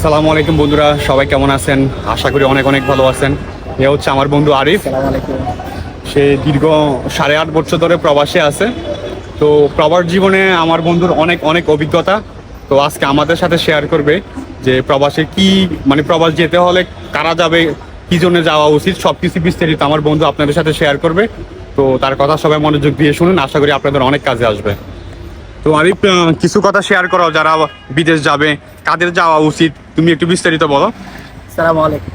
আসসালামু আলাইকুম বন্ধুরা সবাই কেমন আছেন? আশা করি অনেক অনেক ভালো আছেন। এ হচ্ছে আমার বন্ধু আরিফ। সে দীর্ঘ সাড়ে আট বছর ধরে প্রবাসে আছে। তো প্রবাস জীবনে আমার বন্ধুর অনেক অনেক অভিজ্ঞতা। তো আজকে আমাদের সাথে শেয়ার করবে যে প্রবাসে কি মানে প্রবাস যেতে হলে কারা যাবে কি জন্য যাওয়া উচিত সব কিছু বিস্তারিত আমার বন্ধু আপনাদের সাথে শেয়ার করবে। তো তার কথা সবাই মনোযোগ দিয়ে শুনুন আশা করি আপনাদের অনেক কাজে আসবে। তো আরিফ কিছু কথা শেয়ার করো যারা বিদেশ যাবে কাদের যাওয়া উচিত তুমি একটু বিস্তারিত বলো। সালাম আলাইকুম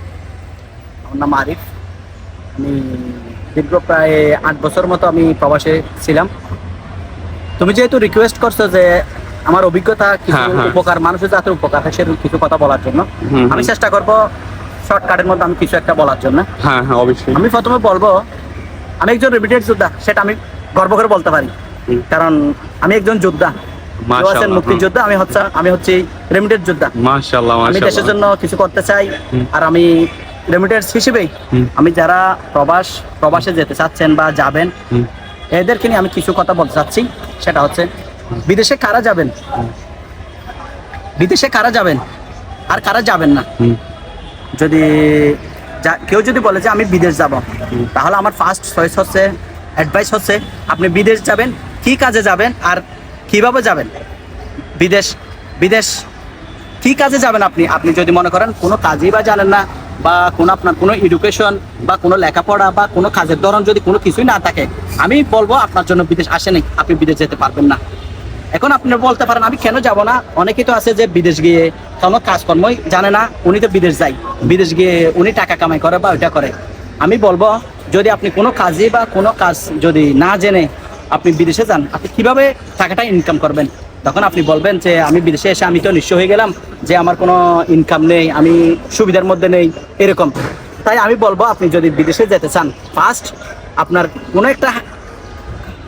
আমার নাম আরিফ। আমি দীর্ঘ প্রায় আট বছর মতো আমি প্রবাসে ছিলাম। তুমি যেহেতু রিকোয়েস্ট করছ যে আমার অভিজ্ঞতা কিছু হ্যাঁ, হ্যাঁ। উপকার মানুষের যাতে উপকার হয় সেরকম কিছু কথা বলার জন্য। আমি চেষ্টা করব শর্টকাটের মধ্যে আমি কিছু একটা বলার জন্য। হ্যাঁ হ্যাঁ অবশ্যই। আমি প্রথমে বলব আমি একজন রেমিটেড যোদ্ধা সেটা আমি গর্ব করে বলতে পারি। কারণ আমি একজন যোদ্ধা। আছেন মুক্তিযোদ্ধা আমি হচ্ছে আমি হচ্ছে রেমিটেড যোদ্ধা। মাশাআল্লাহ আমি দেশের জন্য কিছু করতে চাই আর আমি হিসেবেই আমি যারা প্রবাস প্রবাসে যেতে চাচ্ছেন বা যাবেন এদেরকে নিয়ে আমি কিছু কথা বলতে চাচ্ছি। সেটা হচ্ছে বিদেশে কারা যাবেন? বিদেশে কারা যাবেন? আর কারা যাবেন না। যদি কেউ যদি বলে যে আমি বিদেশ যাব তাহলে আমার ফার্স্ট চয়েস হচ্ছে অ্যাডভাইস হচ্ছে আপনি বিদেশ যাবেন কি কাজে যাবেন আর কীভাবে যাবেন? বিদেশ বিদেশ, কি কাজে যাবেন আপনি? আপনি যদি মনে করেন কোনো কাজই বা জানেন না, বা কোনো আপনার কোনো এডুকেশন বা কোনো লেখাপড়া, বা কোনো কাজের ধরন যদি কোনো কিছুই না থাকে, আমি বলব আপনার জন্য বিদেশ আসেনি আপনি বিদেশ যেতে পারবেন না। এখন আপনি বলতে পারেন, আমি কেন যাব না? অনেকেই তো আছে যে বিদেশ গিয়ে কোনো কাজকর্মই জানে না, উনি তো বিদেশ যায়। বিদেশ গিয়ে উনি টাকা কামাই করে বা ওইটা করে। আমি বলব, যদি আপনি কোনো কাজে বা কোনো কাজ যদি না জেনে আপনি বিদেশে যান আপনি কীভাবে টাকাটা ইনকাম করবেন? তখন আপনি বলবেন যে আমি বিদেশে এসে আমি তো নিঃস্ব হয়ে গেলাম যে আমার কোনো ইনকাম নেই আমি সুবিধার মধ্যে নেই এরকম। তাই আমি বলব আপনি যদি বিদেশে যেতে চান ফার্স্ট আপনার কোনো একটা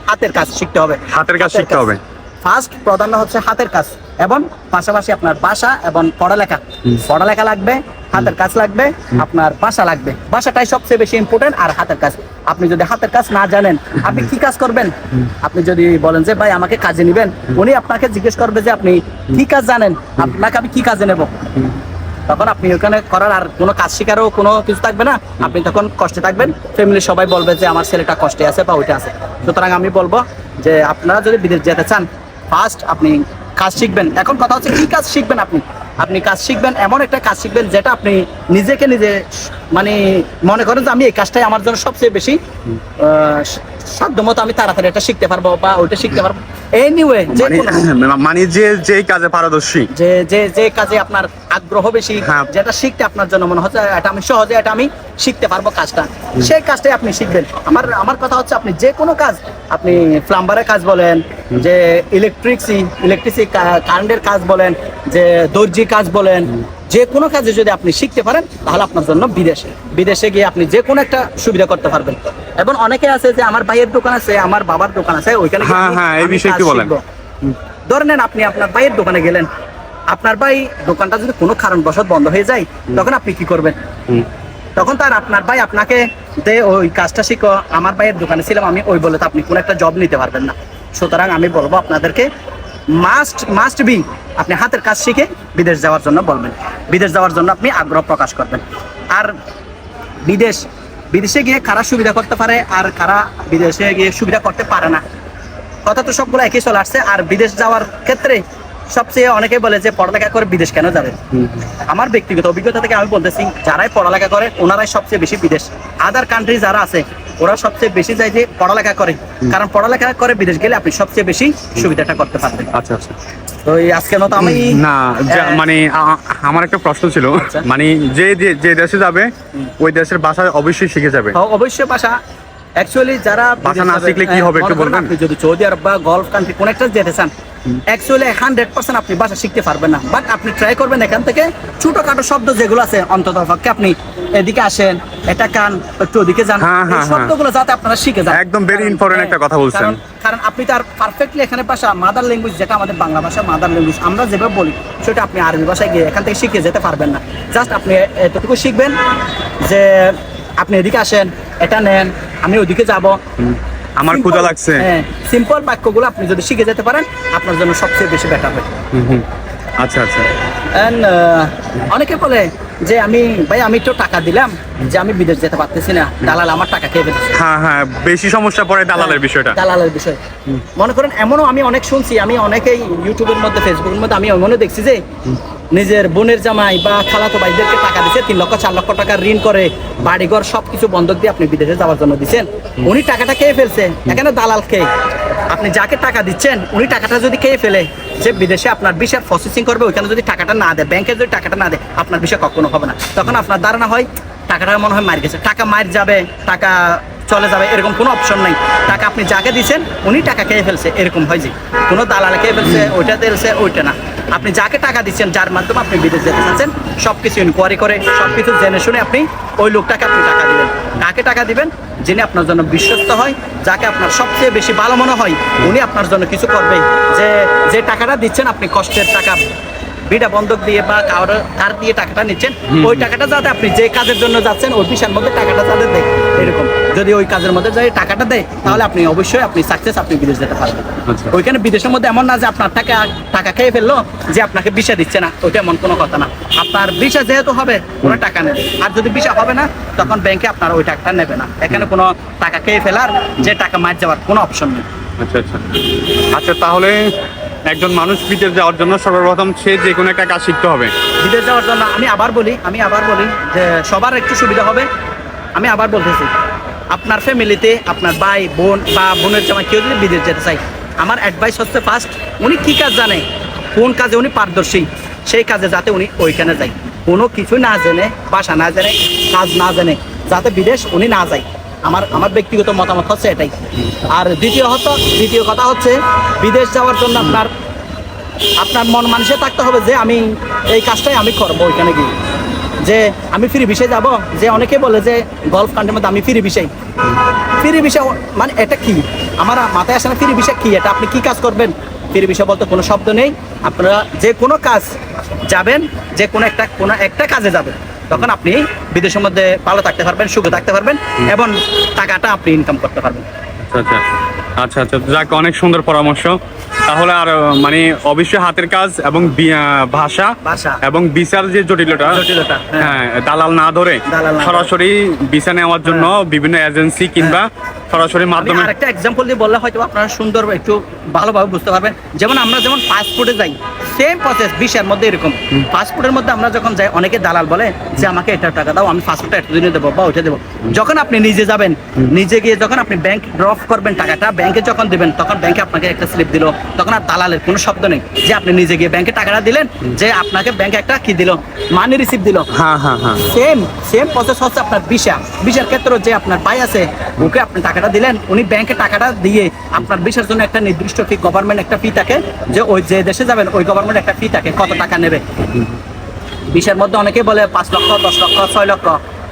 হাতের কাজ শিখতে হবে। হাতের কাজ শিখতে হবে। ফার্স্ট প্রাধান্য হচ্ছে হাতের কাজ এবং পাশাপাশি আপনার ভাষা এবং পড়ালেখা। পড়ালেখা লাগবে হাতের কাজ লাগবে আপনার ভাষা লাগবে। ভাষাটাই সবচেয়ে বেশি ইম্পর্টেন্ট আর হাতের কাজ। আপনি যদি হাতের কাজ না জানেন, আপনি কি কাজ করবেন? আপনি যদি বলেন যে, ভাই, আমাকে কাজে নিবেন, উনি আপনাকে জিজ্ঞেস করবে যে, আপনি কি কাজ জানেন? আপনাকে আমি কি কাজে নেব? তখন আপনি ওখানে করার আর কোনো কাজ শেখারও কোনো কিছু থাকবে না। আপনি তখন কষ্টে থাকবেন। ফ্যামিলির সবাই বলবে যে, আমার ছেলেটা কষ্টে আছে বা ওইটা আছে। সুতরাং আমি বলব যে, আপনারা যদি বিদেশ যেতে চান ফার্স্ট আপনি কাজ শিখবেন। এখন কথা হচ্ছে, কি কাজ শিখবেন আপনি? আপনি কাজ শিখবেন, এমন একটা কাজ শিখবেন যেটা আপনি নিজেকে নিজে মানে মনে করেন যে আমি এই কাজটাই আমার জন্য সবচেয়ে বেশি আহ, সাধ্য মতো আমি তাড়াতাড়ি এটা শিখতে পারব বা ওইটা শিখতে পারব। এনিওয়ে যে মানে মানে যে যেই কাজে পারদর্শী। যে যে যে কাজে আপনার আগ্রহ বেশি হ্যাঁ। যেটা শিখতে আপনার জন্য মনে হচ্ছে এটা আমি সহজে এটা আমি শিখতে পারব কাজটা। সেই কাজটাই আপনি শিখবেন। আমার আমার কথা হচ্ছে আপনি যে কোনো কাজ আপনি প্লাম্বারের কাজ বলেন যে ইলেকট্রিক্সি ইলেকট্রিসি কারেন্টের কাজ বলেন যে দর্জি কাজ বলেন যে কোনো কাজে যদি আপনি শিখতে পারেন তাহলে আপনার জন্য বিদেশে। বিদেশে গিয়ে আপনি যে কোনো একটা সুবিধা করতে পারবেন। এবং অনেকে আছে যে আমার ভাইয়ের দোকান আছে আমার বাবার দোকান আছে ওইখানে হ্যাঁ, হ্যাঁ, এই বিষয়ে বলেন। নেন আপনি আপনার ভাইয়ের দোকানে গেলেন। আপনার ভাই দোকানটা যদি কোনো কারণবশত বন্ধ হয়ে যায় তখন আপনি কি করবেন? তখন তার আপনার ভাই আপনাকে দে ওই কাজটা শিখো আমার ভাইয়ের দোকানে ছিলাম আমি ওই বলে তো আপনি কোনো একটা জব নিতে পারবেন না। সুতরাং আমি বলব আপনাদেরকে মাস্ট মাস্ট বি আপনি হাতের কাজ শিখে বিদেশ যাওয়ার জন্য বলবেন। বিদেশ যাওয়ার জন্য আপনি আগ্রহ প্রকাশ করবেন। আর বিদেশ বিদেশে গিয়ে কারা সুবিধা করতে পারে আর কারা বিদেশে গিয়ে সুবিধা করতে পারে না? কথা তো সবগুলো একই চলে আসছে। আর বিদেশ যাওয়ার ক্ষেত্রে সবচেয়ে অনেকে বলে যে পড়ালেখা করে বিদেশ কেন যাবে আমার ব্যক্তিগত অভিজ্ঞতা থেকে আমি বলতেছি যারাই পড়ালেখা করে ওনারাই সবচেয়ে বেশি বিদেশ। আদার কান্ট্রি যারা আছে ওরা সবচেয়ে বেশি যায় যে পড়ালেখা করে। কারণ পড়ালেখা করে বিদেশ গেলে আপনি সবচেয়ে বেশি সুবিধাটা করতে পারবেন। আচ্ছা আচ্ছা। তো এই আজকের মতো আমি না মানে আমার একটা প্রশ্ন ছিল। আচ্ছা। মানে যে যে- যে দেশে যাবে ওই দেশের ভাষা অবশ্যই শিখে যাবে। অবশ্যই ভাষা অ্যাকচুয়ালি যারা ভাষা না শিখলে কি হবে একটু বলবেন? আপনি যদি সৌদি আরব বা গলফ কান্ট্রি কোন একটা যেতে চান অ্যাকচুয়ালি হান্ড্রেড পার্সেন্ট আপনি ভাষা শিখতে পারবেন না বাট আপনি ট্রাই করবেন এখান থেকে ছোটখাটো শব্দ যেগুলো আছে অন্তত পক্ষে আপনি এদিকে আসেন এটা কান একটু ওদিকে যান হ্যাঁ, এই হ্যাঁ, হ্যাঁ। শব্দগুলো যাতে আপনারা শিখে যান একদম important হ্যাঁ, একটা কথা বলছেন। কারণ- কারণ আপনি তার পারফেক্টলি এখানে ভাষা মাদার ল্যাঙ্গুয়েজ যেটা আমাদের বাংলা ভাষা মাদার ল্যাঙ্গুয়েজ আমরা যেভাবে বলি সেটা আপনি আরবি ভাষায় গিয়ে এখান থেকে শিখে যেতে পারবেন না জাস্ট আপনি এতটুকু শিখবেন যে আপনি এদিকে আসেন এটা নেন আমি ওদিকে যাব। আমার ক্ষুধা লাগছে। হ্যাঁ সিম্পল বাক্যগুলো আপনি যদি শিখে যেতে পারেন আপনার জন্য সবচেয়ে বেশি বেটার হবে। আচ্ছা আচ্ছা। অনেকে বলে যে আমি ভাই আমি তো টাকা দিলাম যে আমি বিদেশ যেতে পারতেছি না। দালাল আমার টাকা খেয়ে ফেলছে। হ্যাঁ হ্যাঁ বেশি সমস্যা পড়ে দালালের বিষয়টা। দালালের বিষয়। মনে করেন এমনও আমি অনেক শুনছি আমি অনেকেই ইউটিউবের মধ্যে ফেসবুকের মধ্যে আমি এমনও দেখছি যে নিজের বোনের জামাই বা খালাতো ভাইদেরকে টাকা দিছে তিন লক্ষ চার লক্ষ টাকা ঋণ করে বাড়িঘর সবকিছু বন্ধক দিয়ে আপনি বিদেশে যাওয়ার জন্য দিচ্ছেন উনি টাকাটা খেয়ে ফেলছে। এখানে দালাল খেয়ে আপনি যাকে টাকা দিচ্ছেন উনি টাকাটা যদি খেয়ে ফেলে যে বিদেশে আপনার বিষয় প্রসেসিং করবে ওইখানে যদি টাকাটা না দেয় ব্যাংকে যদি টাকাটা না দেয় আপনার বিষয় কখনো হবে না। তখন আপনার ধারণা হয় টাকাটা মনে হয় মার গেছে। টাকা মার যাবে টাকা চলে যাবে এরকম কোনো অপশন নাই। টাকা আপনি যাকে দিচ্ছেন উনি টাকা খেয়ে ফেলছে এরকম হয় যে। কোনো দালাল খেয়ে ফেলছে ওইটা দিয়েছে ওইটা না। আপনি যাকে টাকা দিচ্ছেন, যার মাধ্যমে আপনি বিদেশ যেতে চাচ্ছেন সব কিছু ইনকোয়ারি করে সব কিছু জেনে শুনে আপনি ওই লোকটাকে আপনি টাকা দিবেন। কাকে টাকা দিবেন? যিনি আপনার জন্য বিশ্বস্ত হয়, যাকে আপনার সবচেয়ে বেশি ভালো মনে হয়, উনি আপনার জন্য কিছু করবেই। যে যে টাকাটা দিচ্ছেন, আপনি কষ্টের টাকা বিটা বন্ধক দিয়ে বা কারও কার দিয়ে টাকাটা নিচ্ছেন ওই টাকাটা যাতে আপনি যে কাজের জন্য যাচ্ছেন ওই মধ্যে টাকাটা যাতে দেয়। এরকম। যদি ওই কাজের মধ্যে যাই টাকাটা দেয় তাহলে আপনি অবশ্যই আপনি সাকসেস আপনি বিদেশ যেতে পারবেন। আচ্ছা। ওইখানে বিদেশের মধ্যে এমন না যে আপনার টাকা টাকা খেয়ে ফেলল যে আপনাকে বিষা দিচ্ছে না ওইটা এমন কোনো কথা না। আপনার বিষা যেহেতু হবে ওরা টাকা নেবে। আর যদি বিষা হবে না তখন ব্যাংকে আপনার ওই টাকাটা নেবে না। এখানে কোনো টাকা খেয়ে ফেলার যে টাকা মার যাওয়ার কোনো অপশন নেই। আচ্ছা আচ্ছা। আচ্ছা তাহলে একজন মানুষ বিদেশ যাওয়ার জন্য সর্বপ্রথম সে যে কোনো একটা কাজ শিখতে হবে। বিদেশ যাওয়ার জন্য আমি আবার বলি, আমি আবার বলি যে সবার একটু সুবিধা হবে। আমি আবার বলতেছি, আপনার ফ্যামিলিতে আপনার ভাই, বোন বা বোনের জামাই কেউ যদি বিদেশ যেতে চাই আমার অ্যাডভাইস হচ্ছে ফার্স্ট উনি কী কাজ জানে, কোন কাজে উনি পারদর্শী, সেই কাজে যাতে উনি ওইখানে যায়। কোনো কিছু না জেনে, বাসা না জেনে, কাজ না জেনে, যাতে বিদেশ উনি না যায়। আমার আমার ব্যক্তিগত মতামত হচ্ছে এটাই। আর দ্বিতীয় হতো দ্বিতীয় কথা হচ্ছে, বিদেশ যাওয়ার জন্য আপনার আপনার মন মানুষে থাকতে হবে যে আমি এই কাজটাই আমি করব ওইখানে গিয়ে। যে আমি ফ্রি বিষয় যাব, যে অনেকে বলে যে গলফ কান্ট্রির মধ্যে আমি ফ্রি বিষয় ফ্রি বিষয় মানে এটা কি? আমার মাথায় আসে না ফ্রি বিষয় কি? এটা আপনি কি কাজ করবেন? ফ্রি বিষয় বলতে কোনো শব্দ নেই। আপনারা যে কোনো কাজ যাবেন, যে কোনো একটা কোনো একটা কাজে যাবেন। তখন আপনি বিদেশের মধ্যে ভালো থাকতে পারবেন সুখে থাকতে পারবেন এবং টাকাটা আপনি ইনকাম করতে পারবেন। আচ্ছা আচ্ছা। আচ্ছা আচ্ছা। যাক অনেক সুন্দর পরামর্শ। তাহলে আর মানে অবশ্যই হাতের কাজ এবং ভাষা। এবং বিচার যে জটিলতা হ্যাঁ। হ্যাঁ দালাল না ধরে। সরাসরি ভিসা নেওয়ার জন্য বিভিন্ন এজেন্সি কিংবা সরাসরি মাধ্যমে আরেকটা এক্সাম্পল দিয়ে বললে হয়তো আপনারা সুন্দর একটু ভালোভাবে বুঝতে পারবেন। যেমন আমরা যেমন পাসপোর্টে যাই সেম প্রসেস বিশের মধ্যে এরকম। পাসপোর্টের মধ্যে আমরা যখন যাই অনেকে দালাল বলে যে আমাকে এটা টাকা দাও আমি পাসপোর্টটা এত দিনে দেবো বা ওইটা দেবো। যখন আপনি নিজে যাবেন নিজে গিয়ে যখন আপনি ব্যাংক ড্রপ করবেন টাকাটা ব্যাংকে যখন দেবেন তখন ব্যাংকে আপনাকে একটা স্লিপ দিল। তখন আর দালালের কোনো শব্দ নেই যে আপনি নিজে গিয়ে ব্যাংকে টাকাটা দিলেন যে আপনাকে ব্যাংকে একটা কি দিল? মানি রিসিভ দিল। হ্যাঁ হ্যাঁ হ্যাঁ। সেম সেম প্রসেস হচ্ছে আপনার ভিসা ভিসার ক্ষেত্রে যে আপনার ভাই আছে ওকে আপনি টাকাটা দিলেন উনি ব্যাংকে টাকাটা দিয়ে আপনার ভিসার জন্য একটা নির্দিষ্ট ফি গভর্নমেন্ট একটা ফি থাকে যে ওই যে দেশে যাবেন ওই গভর্নমেন্ট একটা ফি থাকে, কত টাকা নেবে? বিশের মধ্যে অনেকে বলে পাঁচ লক্ষ, দশ লক্ষ, ছয় লক্ষ।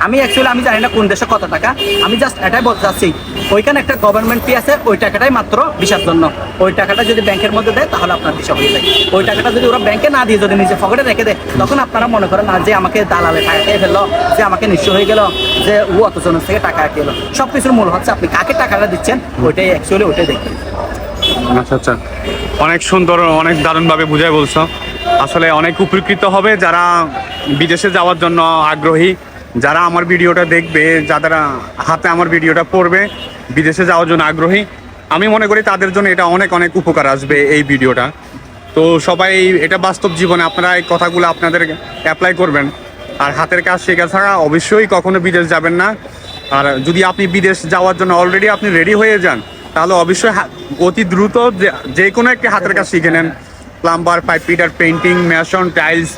আমি অ্যাকচুয়ালি আমি জানি না কোন দেশে কত টাকা। আমি জাস্ট এটাই বলতে চাচ্ছি, ওইখানে একটা গভর্নমেন্ট ফি আছে, ওই টাকাটাই মাত্র ভিসার জন্য। ওই টাকাটা যদি ব্যাংকের মধ্যে দেয়, তাহলে আপনার ভিসা হয়ে যায়। ওই টাকাটা যদি ওরা ব্যাংকে না দিয়ে, যদি নিজে পকেটে রেখে দেয়, তখন আপনারা মনে করেন, না, যে আমাকে দালালে টাকা খেয়ে ফেলল, যে আমাকে নিঃস্ব হয়ে গেল, যে ও অত জনের থেকে টাকা খেলো সব কিছুর মূল হচ্ছে, আপনি কাকে টাকাটা দিচ্ছেন, ওইটাই অ্যাকচুয়ালি ওইটাই দেখবেন। আচ্ছা আচ্ছা। অনেক সুন্দর, অনেক দারুণভাবে বুঝাই বলছো। আসলে অনেক উপকৃত হবে যারা বিদেশে যাওয়ার জন্য আগ্রহী। যারা আমার ভিডিওটা দেখবে, যাদের হাতে আমার ভিডিওটা পড়বে, বিদেশে যাওয়ার জন্য আগ্রহী, আমি মনে করি তাদের জন্য এটা অনেক অনেক উপকার আসবে এই ভিডিওটা। তো সবাই এটা বাস্তব জীবনে আপনারা এই কথাগুলো আপনাদের অ্যাপ্লাই করবেন। আর হাতের কাজ শেখা ছাড়া অবশ্যই কখনো বিদেশ যাবেন না। আর যদি আপনি বিদেশ যাওয়ার জন্য অলরেডি আপনি রেডি হয়ে যান তাহলে অবশ্যই অতি দ্রুত যে- কোনো একটা হাতের কাজ শিখে নেন। Plumber pipe fitter painting mason tiles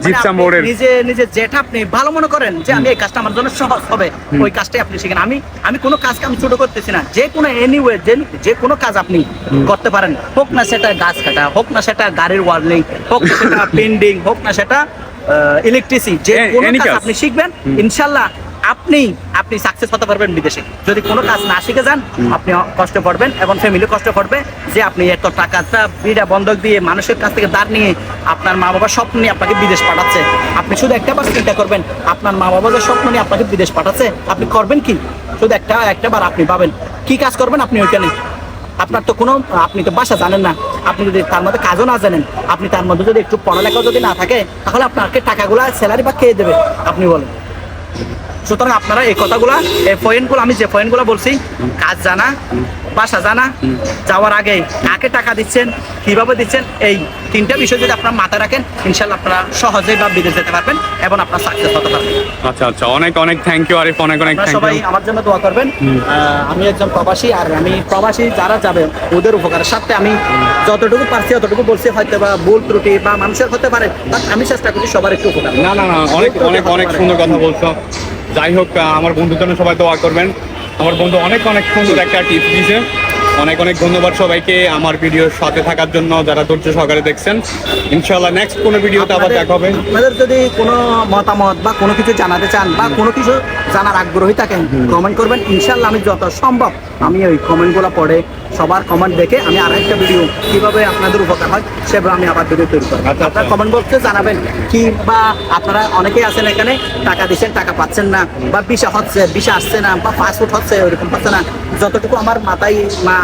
gypsum বোর্ডের নিজে নিজে যেটা আপনি ভালো মনে করেন যে আমি এই কাজটা আমার জন্য সহজ হবে ওই কাজটাই আপনি শিখেন। আমি আমি কোনো কাজকে আমি ছোট করতেছি না। যে কোনো এনিওয়ে যে যে কোনো কাজ আপনি করতে পারেন। হোক না সেটা গাছ কাটা হোক না সেটা গাড়ির ওয়ার্লিং হোক না সেটা পেন্ডিং হোক না সেটা ইলেকট্রিসি যে কোনো কাজ। আপনি শিখবেন। ইনশাল্লাহ আপনি আপনি সাকসেস হতে পারবেন বিদেশে। যদি কোনো কাজ না শিখে যান আপনি কষ্ট করবেন এবং ফ্যামিলি কষ্ট করবে যে আপনি এত টাকাটা বিড়া বন্ধক দিয়ে মানুষের কাছ থেকে দাঁড় নিয়ে আপনার মা বাবার স্বপ্ন নিয়ে আপনাকে বিদেশ পাঠাচ্ছে। আপনি শুধু একটা বার চিন্তা করবেন আপনার মা বাবার যে স্বপ্ন নিয়ে আপনাকে বিদেশ পাঠাচ্ছে আপনি করবেন কি? শুধু একটা একটা বার আপনি পাবেন। কি কাজ করবেন আপনি ওইখানে আপনার তো কোনো আপনি তো বাসা জানেন না। আপনি যদি তার মধ্যে কাজও না জানেন আপনি তার মধ্যে যদি একটু পড়ালেখাও যদি না থাকে তাহলে আপনাকে টাকাগুলো স্যালারি বা খেয়ে দেবে? আপনি বলেন। সুতরাং আপনারা এই কথাগুলা এই পয়েন্টগুলো আমি যে পয়েন্টগুলো বলছি কাজ জানা বাসা জানা যাওয়ার আগে কাকে টাকা দিচ্ছেন কীভাবে দিচ্ছেন এই তিনটা বিষয় যদি আপনার মাথায় রাখেন ইনশাল্লাহ আপনারা সহজেই বা বিদেশ যেতে পারবেন এবং আপনার সাকসেস হতে পারবেন। আচ্ছা আচ্ছা অনেক অনেক থ্যাংক ইউ আরিফ অনেক অনেক সবাই আমার জন্য দোয়া করবেন। আমি একজন প্রবাসী আর আমি প্রবাসী যারা যাবে ওদের উপকারের সাথে আমি যতটুকু পারছি ততটুকু বলছি হয়তো বা ভুল ত্রুটি বা মানুষের হতে পারে আমি চেষ্টা করছি সবার একটু উপকার। না না না অনেক অনেক অনেক সুন্দর কথা বলছো। যাই হোক আমার বন্ধুর জন্য সবাই দোয়া করবেন। আমার বন্ধু অনেক অনেক সুন্দর একটা টিপস দিয়েছে। অনেক অনেক ধন্যবাদ সবাইকে আমার ভিডিওর সাথে থাকার জন্য যারা ধৈর্য সহকারে দেখছেন। ইনশাল্লাহ নেক্সট কোনো ভিডিওতে আবার দেখা হবে। আপনাদের যদি কোনো মতামত বা কোনো কিছু জানাতে চান বা কোনো কিছু জানার আগ্রহী থাকেন কমেন্ট করবেন। ইনশাল্লাহ আমি যত সম্ভব আমি ওই কমেন্টগুলো পড়ে সবার কমেন্ট দেখে আমি আর একটা ভিডিও কীভাবে আপনাদের উপকার হয় সেভাবে আমি আবার ভিডিও তৈরি করব। আপনার। কমেন্ট বক্সে জানাবেন কি বা আপনারা অনেকেই আছেন এখানে টাকা দিচ্ছেন টাকা পাচ্ছেন না বা বিষা হচ্ছে বিষা আসছে না বা ফাস্টফুড হচ্ছে ওইরকম পাচ্ছে না। যতটুকু আমার মাথায় মা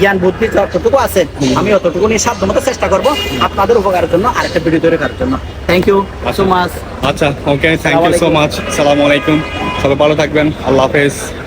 জ্ঞান বুদ্ধি যতটুকু আছে আমি অতটুকু নিয়ে সাধ্যমতো চেষ্টা করব আপনাদের উপকারের জন্য আরেকটা ভিডিও তৈরি করার জন্য। থ্যাংক ইউ সো মাচ আচ্ছা okay thank you so much সালামু আলাইকুম। সবাই ভালো থাকবেন। আল্লাহ হাফেজ।